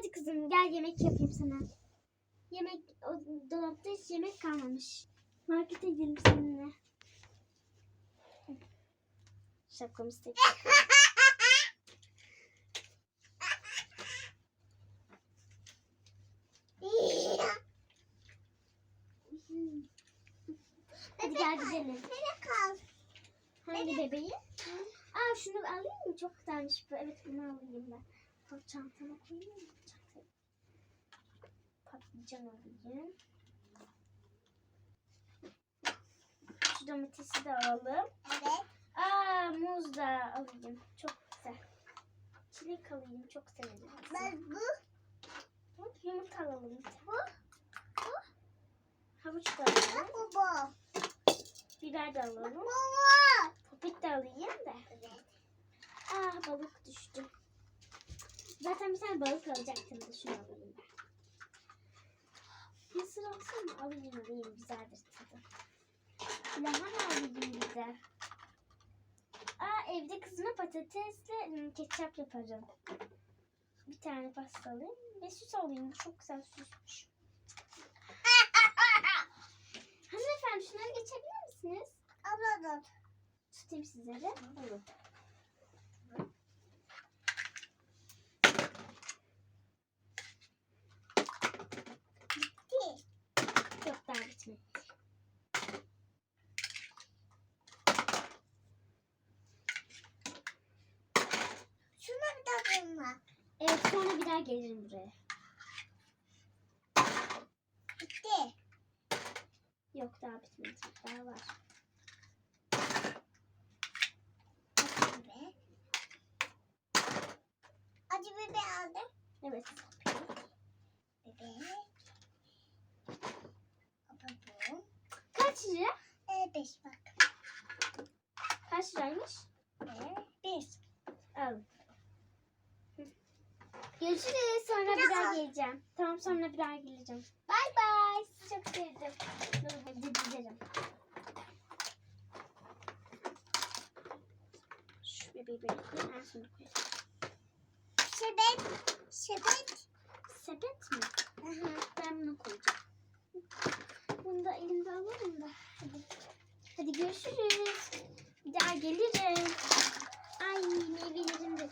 Hadi kızım gel yemek yapayım sana. Yemek o dolapta hiç yemek kalmamış. Markete gidelim seninle. Şapkamızı tek. Hadi gel gidelim. Nereye kal? Hangi bebeği? Aa şunu alayım mı? Çok güzelmiş bu. Evet bunu alayım ben. Bak çantama koyayım mı? Çantaya. Patlıcan alayım. Şu domatesi de alalım. Evet. Aa muz da alayım. Çok güzel. Çilek alayım. Çok severim. Ben bu. Bak, Yumurta alalım. bir tane. Havuç da alalım. Bu bu. Biber de alalım. Bu. Popit de alayım da. Evet. Aa balık düştü. Zaten bir tane balık alacaktım da şunu alayım ben. Mısır olsa mı? Alayım alayım güzeldir tadı. Lahana alayım bir de. Aa evde kızıma patatesle ım, ketçap yaparım. Bir tane pasta alayım ve süs alayım. Çok güzel süsmüş. Hanımefendi şunları geçebilir misiniz? Abla dur. Tutayım sizlere. Buyurun. Bitti. Yok daha bitmedi. Bulma. Evet sonra bir daha gelirim buraya. Bitti. Yok daha bitmedi. Daha var. Acı biber. Acı biber aldım. Evet. Bu. Kaç lira? Ee, beş bak. Kaç liraymış? Ee, beş. Al. Görüşürüz. Sonra bir daha geleceğim. Tamam sonra bir daha geleceğim. Bay bay. Sizi çok sevdim. Dur gidelim. Şu bebeği böyle en son koyayım. Şebet. Şebet. Sepet mi? Aha. Ben bunu koyacağım. Bunu da elimde alalım da. Hadi. Hadi görüşürüz. Bir daha gelirim. Ay meyvelerim de